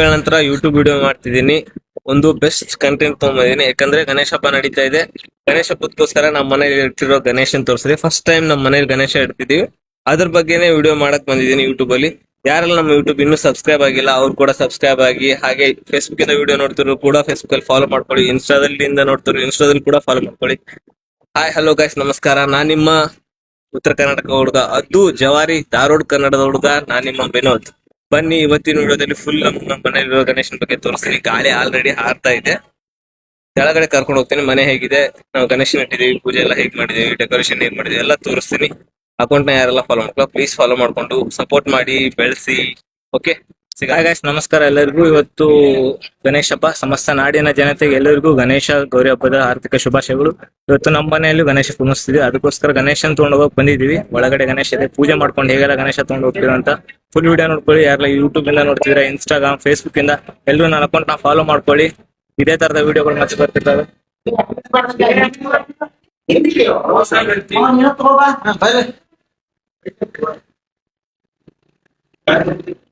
ದಿನಗಳ ನಂತರ YouTube video ಮಾಡ್ತಿದ್ದೀನಿ. ಒಂದು ಬೆಸ್ಟ್ ಕಂಟೆಂಟ್ ತಗೊಂಡಿದ್ದೀನಿ ಯಾಕಂದ್ರೆ ಗಣೇಶ ಹಬ್ಬ ನಡೀತಾ ಇದೆ. ಗಣೇಶ ಹಬ್ಬಕ್ಕೋಸ್ಕರ ನಮ್ಮ ಮನೇಲಿ ಇಟ್ಟಿರೋ ಗಣೇಶನ್ ತೋರಿಸಿದೆ. ಫಸ್ಟ್ ಟೈಮ್ ನಮ್ಮ ಮನೇಲಿ ಗಣೇಶ ಇಡ್ತಿದೀವಿ ಅದ್ರ ಬಗ್ಗೆನೇ ವಿಡಿಯೋ ಮಾಡಕ್ ಬಂದಿದ್ದೀನಿ ಯೂಟ್ಯೂಬ್ ಅಲ್ಲಿ. ಯಾರೆಲ್ಲ ನಮ್ಮ ಯೂಟ್ಯೂಬ್ ಇನ್ನೂ ಸಬ್ಸ್ಕ್ರೈಬ್ ಆಗಿಲ್ಲ, ಅವ್ರು ಕೂಡ ಸಬ್ಸ್ಕ್ರೈಬ್ ಆಗಿ, ಹಾಗೆ ಫೇಸ್ಬುಕ್ ಇಂದ ವಿಡಿಯೋ ನೋಡ್ತಿರೋ ಕೂಡ ಫೇಸ್ಬುಕ್ ಅಲ್ಲಿ ಫಾಲೋ ಮಾಡ್ಕೊಳ್ಳಿ. ಇನ್ಸ್ಟಾದಲ್ಲಿ ಇಂದ ನೋಡ್ತಿರೋ ಇನ್ಸ್ಟಾದಲ್ಲಿ ಕೂಡ ಫಾಲೋ ಮಾಡ್ಕೊಳ್ಳಿ. ಹಾಯ್ ಹಲೋ ಗಾಯ್ಸ್ ನಮಸ್ಕಾರ. ನಾನ್ ನಿಮ್ಮ ಉತ್ತರ ಕರ್ನಾಟಕ ಹುಡುಗ, ಅದು ಜವಾರಿ ಧಾರವಾಡ ಕನ್ನಡದ ಹುಡುಗ, ನಾನ್ ನಿಮ್ಮ ವಿನೋದ್. ಬನ್ನಿ, ಇವತ್ತಿನ ವಿಡಿಯೋದಲ್ಲಿ ಫುಲ್ ನಮ್ಮ ಮನೆಯಲ್ಲಿರೋ ಗಣೇಶನ ಬಗ್ಗೆ ತೋರಿಸ್ತೀನಿ. ಗಾಳಿ ಆಲ್ರೆಡಿ ಹಾರ್ತಾ ಇದೆ. ಕೆಳಗಡೆ ಕರ್ಕೊಂಡು ಹೋಗ್ತೀನಿ. ಮನೆ ಹೇಗಿದೆ? ನಾವು ಗಣೇಶನ ಇಟ್ಟಿದೀವಿ ಪೂಜೆ ಎಲ್ಲ ಹೇಗ್ ಮಾಡಿದೀವಿ ಡೆಕೋರೇಷನ್ ಹೇಗೆ ಮಾಡಿದೀವಿ ಎಲ್ಲ ತೋರಿಸ್ತೀನಿ. ಅಕೌಂಟ್ನ ಯಾರೆಲ್ಲ ಫಾಲೋ ಮಾಡ್ಕೊಳ್ಳೋ ಪ್ಲೀಸ್ ಫಾಲೋ ಮಾಡ್ಕೊಂಡು ಸಪೋರ್ಟ್ ಮಾಡಿ, ಬೆಳೆಸಿ ಓಕೆ ಗಾಯ್ಸ್ ನಮಸ್ಕಾರ ಎಲ್ಲರಿಗೂ. ಇವತ್ತು ಗಣೇಶ ಹಬ್ಬ, ಸಮಸ್ತ ನಾಡಿನ ಜನತೆಗೆ ಎಲ್ಲರಿಗೂ ಗಣೇಶ ಗೌರಿ ಹಬ್ಬದ ಆರ್ಥಿಕ ಶುಭಾಶಯಗಳು. ಇವತ್ತು ನಮ್ಮ ಮನೆಯಲ್ಲೂ ಗಣೇಶ ಕುಣಿಸ್ತಿದ್ವಿ ಅದಕ್ಕೋಸ್ಕರ ಗಣೇಶನ್ ತಗೊಂಡ್ ಹೋಗಕ್ ಬಂದಿದೀವಿ ಒಳಗಡೆ ಗಣೇಶ ಇದೆ. ಪೂಜೆ ಮಾಡ್ಕೊಂಡು ಹೇಗೆಲ್ಲ ಗಣೇಶ ತಗೊಂಡ್ ಹೋಗ್ತೀವಿ ಅಂತ ಫುಲ್ ವಿಡಿಯೋ ನೋಡ್ಕೊಳ್ಳಿ. ಯಾರೆಲ್ಲ ಯೂಟ್ಯೂಬ್ ಇಂದ ನೋಡ್ತಿದ್ರೆ ಇನ್ಸ್ಟಾಗ್ರಾಮ್ ಫೇಸ್ಬುಕ್ ಇಂದ ಎಲ್ಲರೂ ನನ್ನ ಅಕೌಂಟ್ನ ಫಾಲೋ ಮಾಡ್ಕೊಳ್ಳಿ. ಇದೇ ತರದ ವಿಡಿಯೋಗಳು ಮತ್ತೆ ಬರ್ತಿರ್ತವೆ.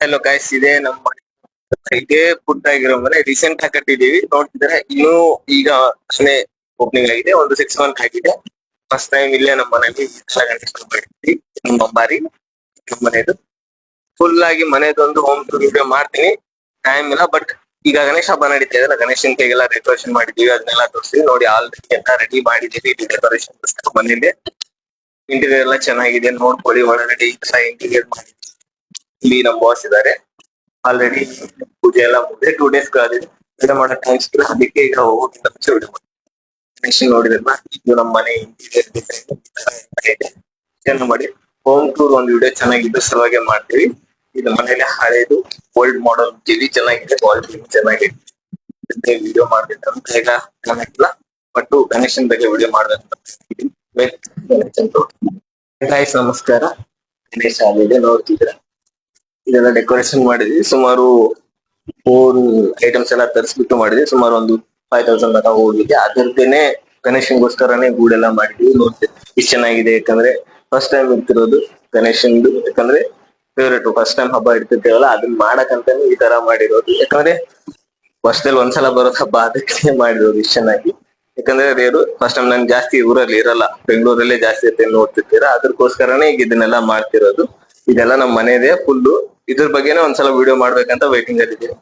ಹಲೋ ಗೈಸ್ ಇದೆ ನಮ್ಮ ಇದೆ ಫುಡ್ ಆಗಿರೋ ಮನೆ. ರೀಸೆಂಟ್ ಆಗಿ ಕಟ್ಟಿದೀವಿ ನೋಡ್ತಿದ್ರೆ ಇನ್ನು ಈಗ ಅಷ್ಟೇ ಓಪನಿಂಗ್ ಆಗಿದೆ. ಒಂದು ಸಿಕ್ಸ್ ಮಂತ್ ಆಗಿದೆ. ಫಸ್ಟ್ ಟೈಮ್ ಇಲ್ಲೇ ನಮ್ಮ ಮನೇಲಿ ಮಾಡಿದ್ವಿ ನಮ್ಮ ಬಾರಿ ನಮ್ಮ ಮನೆಯದು ಫುಲ್ ಆಗಿ ಮನೆಯದೊಂದು ಹೋಮ್ ಟೂರ್ ವಿಡಿಯೋ ಮಾಡ್ತೀನಿ. ಟೈಮ್ ಇಲ್ಲ ಬಟ್ ಈಗ ಗಣೇಶ ಹಬ್ಬ ನಡೀತಾ ಇದೆ ಗಣೇಶನ್ ಕೈಗೆಲ್ಲ ಡೆಕೋರೇಷನ್ ಮಾಡಿದೀವಿ ಅದನ್ನೆಲ್ಲ ತೋರಿಸಿದ್ವಿ. ನೋಡಿ ಆಲ್ರೆಡಿ ಎಲ್ಲ ರೆಡಿ ಮಾಡಿದೀವಿ ಡೆಕೋರೇಷನ್ ಬಂದಿದೆ ಇಂಟೀರಿಯರ್ ಎಲ್ಲ ಚೆನ್ನಾಗಿದೆ, ನೋಡ್ಕೊಳ್ಳಿ, ಒಳಗಡೆ ಈ ತರ ಇಂಟೀರಿಯರ್ ಮಾಡಿ ಇಲ್ಲಿ ನಮ್ಮ ಬಾಸ್ ಇದಾರೆ ಆಲ್ರೆಡಿ ಪೂಜೆ ಎಲ್ಲ ಮುಗಿದೆ ಟೂ ಡೇಸ್ ಆಗಿದೆ ಮಾಡೋ ಟೈಮ್ಸ್ ಅದಕ್ಕೆ ಈಗ ಹೋಗಿ ಗಣೇಶನ್ ನೋಡಿದ್ರಲ್ಲ, ಇದು ನಮ್ಮ ಮನೆ ಇಂಟೀರಿಯರ್ ಡಿಸೈನ್ ಮಾಡಿ ಹೋಮ್ ಟೂರ್ ಒಂದು ವಿಡಿಯೋ ಚೆನ್ನಾಗಿದ್ದು ಸಲುವಾಗಿ ಮಾಡ್ತೀವಿ. ಇದು ಮನೇಲಿ ಹಳೇದು ಓಲ್ಡ್ ಮಾಡಲ್ ಟಿವಿ ಚೆನ್ನಾಗಿದೆ ಕ್ವಾಲಿಟಿ ಚೆನ್ನಾಗಿದೆ. ವಿಡಿಯೋ ಮಾಡ್ಬೇಕು ಅಂತ ಈಗ ಚೆನ್ನಾಗಿಲ್ಲ ಬಟ್ ಗಣೇಶನ್ ಬಗ್ಗೆ ವಿಡಿಯೋ ಮಾಡ್ಬೇಕು ನಮಸ್ಕಾರ. ಗಣೇಶ ಆಗಿದೆ ನೋಡ್ತಿದ್ರ ಇದೆಲ್ಲ ಡೆಕೋರೇಷನ್ ಮಾಡಿದ್ವಿ. ಸುಮಾರು ಫೋನ್ ಐಟಮ್ಸ್ ಎಲ್ಲ ತರಿಸ್ಬಿಟ್ಟು ಮಾಡಿದ್ವಿ. ಸುಮಾರು ಒಂದು ಫೈವ್ ತೌಸಂಡ್ ತನಕ ಹೋಗಿದೆ ಅದರದ್ದೇನೆ ಗಣೇಶನ್ಗೋಸ್ಕರನೇ ಗೂಡೆಲ್ಲ ಮಾಡಿದ್ವಿ. ನೋಡ್ತೀವಿ ಇಷ್ಟು ಚೆನ್ನಾಗಿದೆ ಯಾಕಂದ್ರೆ ಫಸ್ಟ್ ಟೈಮ್ ಇರ್ತಿರೋದು ಗಣೇಶನ್ದು ಯಾಕಂದ್ರೆ ಫೇವ್ರೇಟ್ ಫಸ್ಟ್ ಟೈಮ್ ಹಬ್ಬ ಇಡ್ತಿರ್ತೇವಲ್ಲ, ಅದನ್ನ ಮಾಡಕ್ಕಂತಾನೆ ಈ ತರ ಮಾಡಿರೋದು. ಯಾಕಂದ್ರೆ ವರ್ಷದಲ್ಲಿ ಒಂದ್ಸಲ ಬರೋ ಹಬ್ಬ, ಅದಕ್ಕೆ ಮಾಡಿರೋದು ಇಷ್ಟ ಚೆನ್ನಾಗಿ. ಯಾಕಂದ್ರೆ ರೇರು ಫಸ್ಟ್ ಟೈಮ್ ನಾನು ಜಾಸ್ತಿ ಊರಲ್ಲಿ ಇರಲ್ಲ. ಬೆಂಗಳೂರಲ್ಲೇ ಜಾಸ್ತಿ ಇರ್ತೇನೆ ನೋಡ್ತಿರ್ತೀರಾ? ಅದಕ್ಕೋಸ್ಕರನೇ ಈಗ ಇದನ್ನೆಲ್ಲ ಮಾಡ್ತಿರೋದು. ಇದೆಲ್ಲ ನಮ್ಮ ಮನೆದೆ ಫುಲ್ಲು ಇದ್ರ ಬಗ್ಗೆನೇ ಒಂದ್ಸಲ ವಿಡಿಯೋ ಮಾಡ್ಬೇಕಂತ ವೈಟಿಂಗ್ ಅಲ್ಲಿ ಇದೀನಿ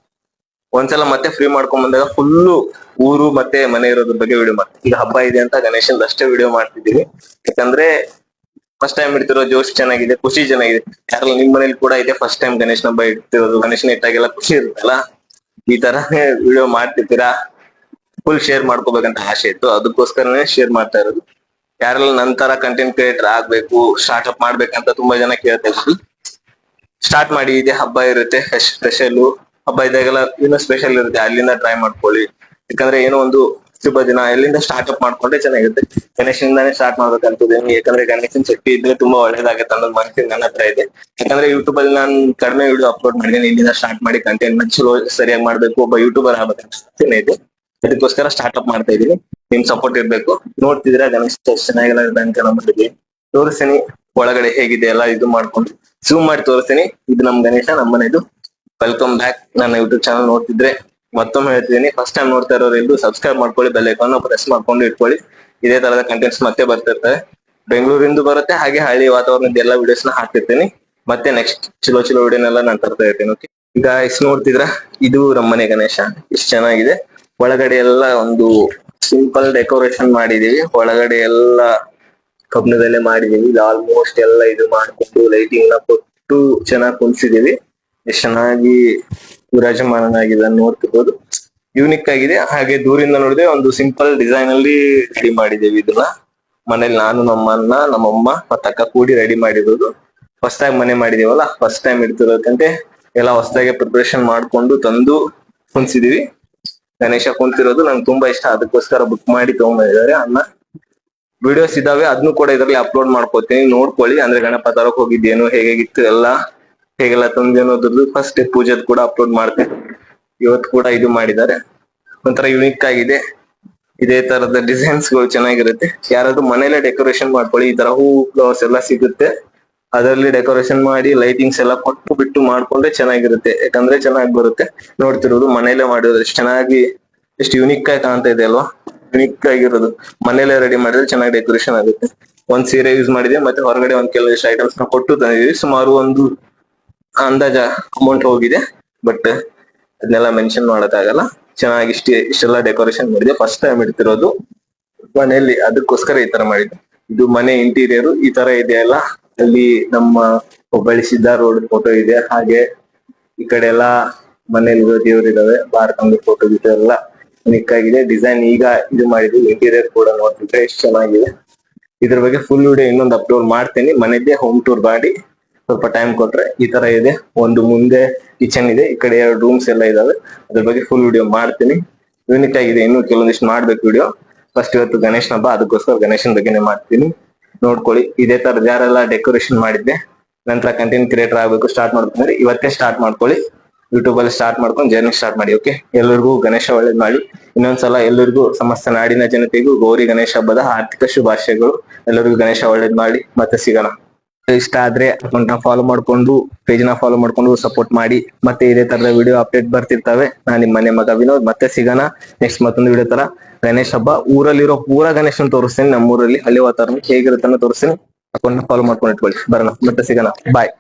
ಒಂದ್ಸಲ ಮತ್ತೆ ಫ್ರೀ ಮಾಡ್ಕೊಂಡ್ ಬಂದಾಗ ಫುಲ್ಲು ಊರು ಮತ್ತೆ ಮನೆ ಇರೋದ್ರ ಬಗ್ಗೆ ವಿಡಿಯೋ ಮಾಡ್ತೀವಿ ಈಗ ಹಬ್ಬ ಇದೆ ಅಂತ ಗಣೇಶನ್ ಅಷ್ಟೇ ವಿಡಿಯೋ ಮಾಡ್ತಿದ್ದೀವಿ ಯಾಕಂದ್ರೆ ಫಸ್ಟ್ ಟೈಮ್ ಇಡ್ತಿರೋ ಜೋಶ್ ಚೆನ್ನಾಗಿದೆ, ಖುಷಿ ಚೆನ್ನಾಗಿದೆ. ಯಾರಲ್ಲ ನಿಮ್ ಮನೇಲಿ ಕೂಡ ಇದೆ ಫಸ್ಟ್ ಟೈಮ್ ಗಣೇಶನ ಹಬ್ಬ ಇಡ್ತಿರೋದು ಗಣೇಶನ ಇಟ್ಟಾಗೆಲ್ಲ ಖುಷಿ ಇರುತ್ತಲ್ಲ? ಈ ತರ ವಿಡಿಯೋ ಮಾಡ್ತಿರ್ತೀರಾ ಫುಲ್ ಶೇರ್ ಮಾಡ್ಕೋಬೇಕಂತ ಆಸೆ ಇತ್ತು. ಅದಕ್ಕೋಸ್ಕರನೇ ಶೇರ್ ಮಾಡ್ತಾ ಇರೋದು. ಯಾರೆಲ್ಲ ನಂತರ ಕಂಟೆಂಟ್ ಕ್ರಿಯೇಟರ್ ಆಗ್ಬೇಕು ಸ್ಟಾರ್ಟ್ಅಪ್ ಮಾಡ್ಬೇಕಂತ ತುಂಬಾ ಜನ ಕೇಳ್ತಾ ಇದ್ರು. ಸ್ಟಾರ್ಟ್ ಮಾಡಿ, ಇದೆ ಹಬ್ಬ ಇರುತ್ತೆ ಸ್ಪೆಷಲ್ ಹಬ್ಬ ಇದ್ದಾಗೆಲ್ಲ ಇನ್ನೂ ಸ್ಪೆಷಲ್ ಇರುತ್ತೆ. ಅಲ್ಲಿಂದ ಟ್ರೈ ಮಾಡ್ಕೊಳ್ಳಿ. ಯಾಕಂದ್ರೆ ಏನೋ ಒಂದು ಶುಭ ದಿನ ಎಲ್ಲಿಂದ ಸ್ಟಾರ್ಟ್ಅಪ್ ಮಾಡ್ಕೊಂಡ್ರೆ ಚೆನ್ನಾಗಿರುತ್ತೆ. ಗಣೇಶನಿಂದಾನೇ ಸ್ಟಾರ್ಟ್ ಮಾಡ್ಬೇಕಂತಿದ್ದೀನಿ ಯಾಕಂದ್ರೆ ಗಣೇಶನ್ ಶಕ್ತಿ ಇದ್ರೆ ತುಂಬಾ ಒಳ್ಳೇದಾಗುತ್ತೆ ಅನ್ನೋದು ಮನಸ್ಸಿಗೆ ನನ್ನ ಹತ್ರ ಇದೆ. ಯಾಕಂದ್ರೆ ಯೂಟ್ಯೂಬ್ ಅಲ್ಲಿ ನಾನು ಕಡಿಮೆ ವಿಡಿಯೋ ಅಪ್ಲೋಡ್ ಮಾಡಿದ್ದೀನಿ ಇಲ್ಲಿಂದ ಸ್ಟಾರ್ಟ್ ಮಾಡಿ ಕಂಟೆಂಟ್ ಚಲೋ ಸರಿಯಾಗಿ ಮಾಡ್ಬೇಕು. ಒಬ್ಬ ಯೂಟ್ಯೂಬರ್ ಆಗ್ಬೇಕಂತ ಇದೆ ಅದಕ್ಕೋಸ್ಕರ ಸ್ಟಾರ್ಟ್ಅಪ್ ಮಾಡ್ತಾ ಇದೀನಿ ನಿಮ್ ಸಪೋರ್ಟ್ ಇರ್ಬೇಕು. ನೋಡ್ತಿದ್ರೆ ಗಣೇಶ್ ಚೆನ್ನಾಗಿಲ್ಲ ಅಂತ ಮಾಡಿದ್ವಿ ತೋರಿಸ್ತೀನಿ. ಒಳಗಡೆ ಹೇಗಿದೆ ಎಲ್ಲ ಇದು ಮಾಡ್ಕೊಂಡು. ಜೂಮ್ ಮಾಡಿ ತೋರಿಸ್ತೀನಿ. ಇದು ನಮ್ ಗಣೇಶ ನಮ್ಮ ಮನೆದು ವೆಲ್ಕಮ್ ಬ್ಯಾಕ್ ನನ್ನ ಯೂಟ್ಯೂಬ್ ಚಾನಲ್ ನೋಡ್ತಿದ್ರೆ ಮತ್ತೊಮ್ಮೆ ಹೇಳ್ತಿದ್ದೀನಿ ಫಸ್ಟ್ ಟೈಮ್ ನೋಡ್ತಾ ಇರೋರು ಸಬ್ಸ್ಕ್ರೈಬ್ ಮಾಡ್ಕೊಳ್ಳಿ ಬೆಲ್ ಐಕಾನ್ ಪ್ರೆಸ್ ಮಾಡ್ಕೊಂಡು ಇಟ್ಕೊಳ್ಳಿ. ಇದೇ ತರದ ಕಂಟೆಂಟ್ಸ್ ಮತ್ತೆ ಬರ್ತಿರ್ತಾರೆ. ಬೆಂಗಳೂರಿಂದ ಬರುತ್ತೆ, ಹಾಗೆ ಹಳ್ಳಿ ವಾತಾವರಣದ ಎಲ್ಲ ವಿಡಿಯೋಸ್ನ ಹಾಕ್ತಿರ್ತೀನಿ ಮತ್ತೆ ನೆಕ್ಸ್ಟ್ ಚಲೋ ಚಲೋ ವಿಡಿಯೋನೆಲ್ಲ ನಾನು ತರ್ತಾ ಇರ್ತೀನಿ ಓಕೆ ಈಗ ಇಷ್ಟು ನೋಡ್ತಿದ್ರ? ಇದು ನಮ್ಮನೆ ಗಣೇಶ. ಇಷ್ಟು ಚೆನ್ನಾಗಿದೆ. ಒಳಗಡೆ ಎಲ್ಲ ಒಂದು ಸಿಂಪಲ್ ಡೆಕೋರೇಷನ್ ಮಾಡಿದೀವಿ. ಒಳಗಡೆ ಎಲ್ಲ ಕಬ್ಬಿಣದಲ್ಲೇ ಮಾಡಿದೀವಿ. ಆಲ್ಮೋಸ್ಟ್ ಎಲ್ಲ ಇದು ಮಾಡ್ಕೊಂಡು ಲೈಟಿಂಗ್ನ ಕೊಟ್ಟು ಚೆನ್ನಾಗಿ ಕುಣಿಸಿದೀವಿ. ಎಷ್ಟು ಚೆನ್ನಾಗಿ ವಿರಾಜಮಾನನಾಗಿದೆ ನೋಡ್ತಿರ್ಬೋದು ಯೂನಿಕ್ ಆಗಿದೆ. ಹಾಗೆ ದೂರಿಂದ ನೋಡಿದ್ರೆ ಒಂದು ಸಿಂಪಲ್ ಡಿಸೈನ್ ಅಲ್ಲಿ ರೆಡಿ ಮಾಡಿದ್ದೇವೆ ಇದನ್ನ. ಮನೇಲಿ ನಾನು, ನಮ್ಮ ಅಣ್ಣ, ನಮ್ಮಮ್ಮ ಅಕ್ಕ ಕೂಡಿ ರೆಡಿ ಮಾಡಿರೋದು. ಫಸ್ಟ್ ಟೈಮ್ ಮನೆ ಮಾಡಿದೀವಲ್ಲ ಫಸ್ಟ್ ಟೈಮ್ ಇಡ್ತಿರೋದಂತೆ ಎಲ್ಲ ಹೊಸದಾಗಿ ಪ್ರಿಪರೇಷನ್ ಮಾಡ್ಕೊಂಡು ತಂದು ಕುಂತಿದೀವಿ ಗಣೇಶ ಕುಂತಿರೋದು ನಂಗೆ ತುಂಬಾ ಇಷ್ಟ. ಅದಕ್ಕೋಸ್ಕರ ಬುಕ್ ಮಾಡಿ ತಗೊಂಡಿದ್ದಾರೆ ಅಣ್ಣ. ವಿಡಿಯೋಸ್ ಇದಾವೆ ಅದನ್ನು ಕೂಡ ಇದರಲ್ಲಿ ಅಪ್ಲೋಡ್ ಮಾಡ್ಕೋತೀನಿ. ನೋಡ್ಕೊಳ್ಳಿ. ಅಂದ್ರೆ ಗಣಪ ತರಕ್ ಹೋಗಿದ್ದೇನು ಇತ್ತು ಎಲ್ಲ ಹೇಗೆಲ್ಲ ತಂದೆ ಅನ್ನೋದ್ರದ್ದು ಫಸ್ಟ್ ಪೂಜೆದ್ ಕೂಡ ಅಪ್ಲೋಡ್ ಮಾಡ್ತೇನೆ ಇವತ್ತು ಕೂಡ ಇದು ಮಾಡಿದ್ದಾರೆ. ಒಂಥರ ಯುನಿಕ್ ಆಗಿದೆ. ಇದೇ ತರದ ಡಿಸೈನ್ಸ್ಗಳು ಚೆನ್ನಾಗಿರುತ್ತೆ. ಯಾರಾದ್ರೂ ಮನೇಲೆ ಡೆಕೋರೇಷನ್ ಮಾಡ್ಕೊಳ್ಳಿ, ಈ ತರ ಹೂ ಫ್ಲವರ್ಸ್ ಎಲ್ಲ ಸಿಗುತ್ತೆ. ಅದರಲ್ಲಿ ಡೆಕೋರೇಷನ್ ಮಾಡಿ ಲೈಟಿಂಗ್ಸ್ ಎಲ್ಲ ಕೊಟ್ಟು ಬಿಟ್ಟು ಮಾಡ್ಕೊಂಡ್ರೆ ಚೆನ್ನಾಗಿರುತ್ತೆ. ಯಾಕಂದ್ರೆ ಚೆನ್ನಾಗಿ ಬರುತ್ತೆ. ನೋಡ್ತಿರೋದು ಮನೇಲೆ ಮಾಡಿರೋದು ಚೆನ್ನಾಗಿ, ಎಷ್ಟು ಯುನಿಕ್ ಆಗಿ ಕಾಣ್ತಾ ಇದೆ ಅಲ್ವಾ? ಯುನಿಕ್ ಆಗಿರೋದು. ಮನೇಲೆ ರೆಡಿ ಮಾಡಿದ್ರೆ ಚೆನ್ನಾಗಿ ಡೆಕೋರೇಷನ್ ಆಗುತ್ತೆ. ಒಂದ್ ಸೀರೆ ಯೂಸ್ ಮಾಡಿದೆ, ಮತ್ತೆ ಹೊರಗಡೆ ಒಂದ್ ಕೆಲವಿಷ್ಟು ಐಟಮ್ಸ್ನ ಕೊಟ್ಟು ತಂದಿದೀವಿ ಸುಮಾರು ಒಂದು ಅಂದಾಜ ಅಮೌಂಟ್ ಹೋಗಿದೆ ಬಟ್ ಅದನ್ನೆಲ್ಲ ಮೆನ್ಷನ್ ಮಾಡೋದಾಗಲ್ಲ ಚೆನ್ನಾಗಿ ಇಷ್ಟೇ, ಇಷ್ಟೆಲ್ಲ ಡೆಕೋರೇಷನ್ ಮಾಡಿದೆ. ಫಸ್ಟ್ ಟೈಮ್ ಇಡ್ತಿರೋದು. ಮನೆಯಲ್ಲಿ ಅದಕ್ಕೋಸ್ಕರ ಈ ತರ ಮಾಡಿದ್ದು. ಇದು ಮನೆ ಇಂಟೀರಿಯರ್ ಈ ತರ ಇದೆ ಅಲ್ಲ ಅಲ್ಲಿ ನಮ್ಮ ಹುಬ್ಬಳ್ಳಿ ಸಿದ್ಧ ರೋಡ್ ಫೋಟೋ ಇದೆ. ಹಾಗೆ ಈ ಕಡೆ ಎಲ್ಲ ಮನೇಲಿ ದೇವ್ರು ಇದಾವೆ. ಭಾರತಂಬಿ ಫೋಟೋ ಗೀಟೋ ಎಲ್ಲ ಯುನಿಕ್ ಆಗಿದೆ. ಡಿಸೈನ್ ಈಗ ಇದು ಮಾಡಿದ್ವಿ ಇಂಟೀರಿಯರ್ ಕೂಡ ನೋಡ್ತಿದ್ರೆ ಎಷ್ಟು ಚೆನ್ನಾಗಿದೆ. ಇದ್ರ ಬಗ್ಗೆ ಫುಲ್ ವಿಡಿಯೋ ಇನ್ನೊಂದು ಅಪ್ಲೋಡ್ ಮಾಡ್ತೀನಿ. ಮನೆದೇ ಹೋಮ್ ಟೂರ್ ಮಾಡಿ ಸ್ವಲ್ಪ ಟೈಮ್ ಕೊಟ್ರೆ ಈ ತರ ಇದೆ. ಒಂದು ಮುಂದೆ ಕಿಚನ್ ಇದೆ. ಈ ಕಡೆ ಎರಡು ರೂಮ್ಸ್ ಎಲ್ಲ ಇದಾವೆ. ಅದ್ರ ಬಗ್ಗೆ ಫುಲ್ ವಿಡಿಯೋ ಮಾಡ್ತೀನಿ. ಯೂನಿಕ್ ಆಗಿದೆ. ಇನ್ನು ಕೆಲವೊಂದಿಷ್ಟು ಮಾಡ್ಬೇಕು ವಿಡಿಯೋ ಫಸ್ಟ್ ಇವತ್ತು ಗಣೇಶನ ಹಬ್ಬ. ಅದಕ್ಕೋಸ್ಕರ ಗಣೇಶನ ಬಗ್ಗೆನೇ ಮಾಡ್ತೀನಿ. ನೋಡ್ಕೊಳ್ಳಿ. ಇದೇ ತರ ಯಾರೆಲ್ಲ ಡೆಕೋರೇಷನ್ ಮಾಡಿದ್ದೆ, ನಂತರ ಕಂಟೆಂಟ್ ಕ್ರಿಯೇಟರ್ ಆಗಬೇಕು ಸ್ಟಾರ್ಟ್ ಮಾಡ್ಕೊಂಡ್ರೆ ಇವತ್ತೇ ಸ್ಟಾರ್ಟ್ ಮಾಡ್ಕೊಳ್ಳಿ. ಯೂಟ್ಯೂಬ್ ಅಲ್ಲಿ ಸ್ಟಾರ್ಟ್ ಮಾಡ್ಕೊಂಡು ಜರ್ನಿ ಸ್ಟಾರ್ಟ್ ಮಾಡಿ ಓಕೆ ಎಲ್ಲರಿಗೂ ಗಣೇಶ ಒಳ್ಳೇದ್ ಮಾಡಿ. ಇನ್ನೊಂದ್ಸಲ ಎಲ್ಲರಿಗೂ ಸಮಸ್ತ ನಾಡಿನ ಜನತೆಗೂ ಗೌರಿ ಗಣೇಶ ಹಬ್ಬದ ಆರ್ಥಿಕ ಶುಭಾಶಯಗಳು. ಎಲ್ಲರಿಗೂ ಗಣೇಶ ಒಳ್ಳೇದ್ ಮಾಡಿ. ಮತ್ತೆ ಸಿಗೋಣ. ಇಷ್ಟ ಆದ್ರೆ ಅಕೌಂಟ್ನ ಫಾಲೋ ಮಾಡ್ಕೊಂಡು ಪೇಜ್ನ ಫಾಲೋ ಮಾಡ್ಕೊಂಡು ಸಪೋರ್ಟ್ ಮಾಡಿ. ಮತ್ತೆ ಇದೇ ತರದ ವಿಡಿಯೋ ಅಪ್ಡೇಟ್ ಬರ್ತಿರ್ತವೆ. ನಾ ನಿಮ್ ಮನೆ ಮಗ ವಿನೋದ್, ಮತ್ತೆ ಸಿಗೋಣ. ನೆಕ್ಸ್ಟ್ ಮತ್ತೊಂದು ವಿಡಿಯೋ ತರ. ಗಣೇಶ್ ಹಬ್ಬ, ಊರಲ್ಲಿರೋ ಪೂರ ಗಣೇಶನ್ ತೋರಿಸ್ತೀನಿ. ನಮ್ಮೂರಲ್ಲಿ ಹಳ್ಳಿ ವಾತಾವರಣ ಹೇಗಿರುತ್ತೆ ತೋರಿಸ್ತೀನಿ. ಅಕೌಂಟ್ನ ಫಾಲೋ ಮಾಡ್ಕೊಂಡು ಇಟ್ಕೊಳ್ಳಿ. ಬರೋಣ. ಮತ್ತೆ ಸಿಗೋಣ. ಬಾಯ್